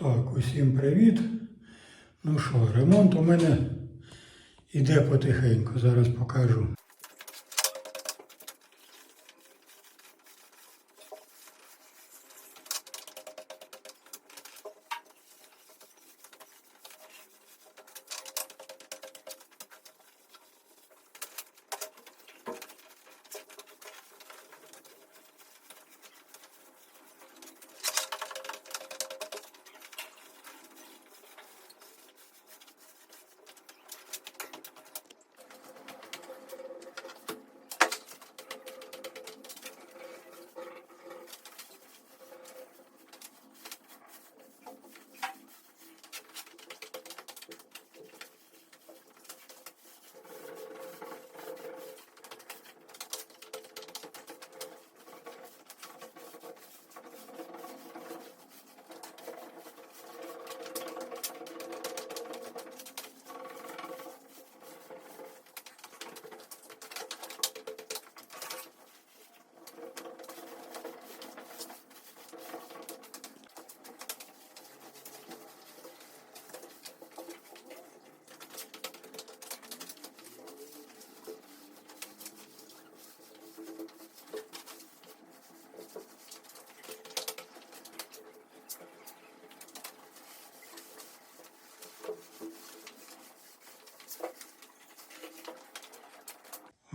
Так, усім привіт. Ну що, ремонт у мене йде потихеньку, зараз покажу.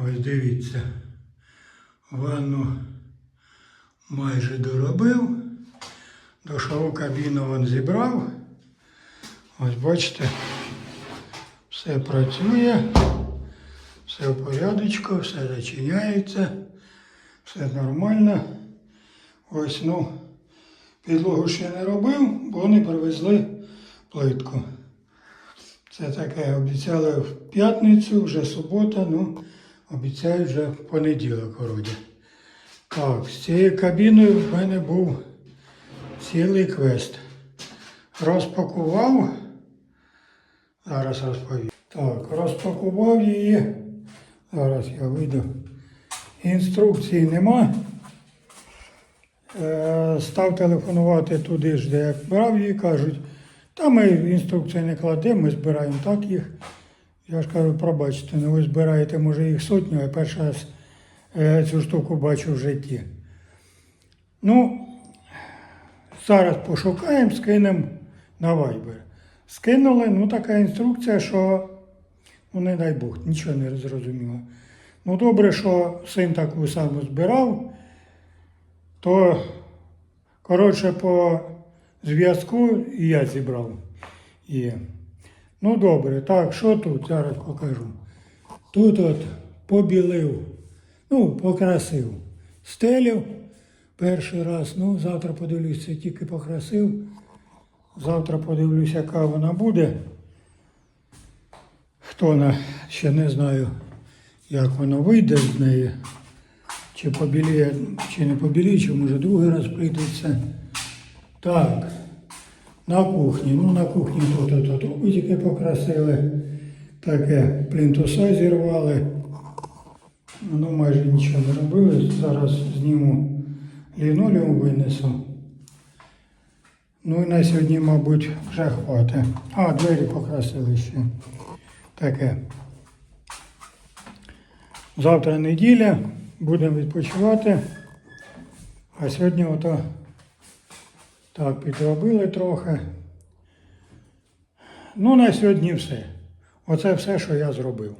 Ось дивіться, ванну майже доробив, душову кабіну він зібрав. Ось бачите, все працює, все в порядочку, все зачиняється, все нормально. Ось, ну, підлогу ще не робив, бо вони привезли плитку. Це таке, обіцяли в п'ятницю, вже субота, ну, обіцяють вже в понеділок вроді. Так, з цією кабіною в мене був цілий квест. Розпакував. Зараз розповім. Так, розпакував її. Зараз я вийду. Інструкції нема. Е, Став телефонувати туди ж, де я брав її, кажуть, та ми інструкції не кладемо, ми збираємо так їх. Я ж кажу, пробачте, ну ви збираєте, може, їх сотню, а перший раз е, цю штуку бачу в житті. Ну, зараз пошукаємо, скинемо на Viber. Скинули, ну така інструкція, що, ну не дай Бог, нічого не зрозуміло. Ну, добре, що син таку саму збирав, то, коротше, по зв'язку і я зібрав її. Ну добре, так, що тут? Зараз покажу. Тут от побілив, ну, покрасив. Стелю перший раз, ну, завтра подивлюся, тільки покрасив. Завтра подивлюся, яка вона буде. Хто вона, ще не знаю, як воно вийде з неї. Чи побіліє, чи не побіліє, чи може другий раз прийдеться. Так. На кухні. Ну, на кухні тут тут, покрасили. Таке плінтуса зірвали. Ну, майже нічого не робили. Зараз зніму лінолеум винесу. Ну і на сьогодні, мабуть, вже хватить. А, двері покрасили ще. Таке. Завтра неділя, будемо відпочивати. А сьогодні ото так, підробили трохи. Ну, на сьогодні все. Оце все, що я зробив.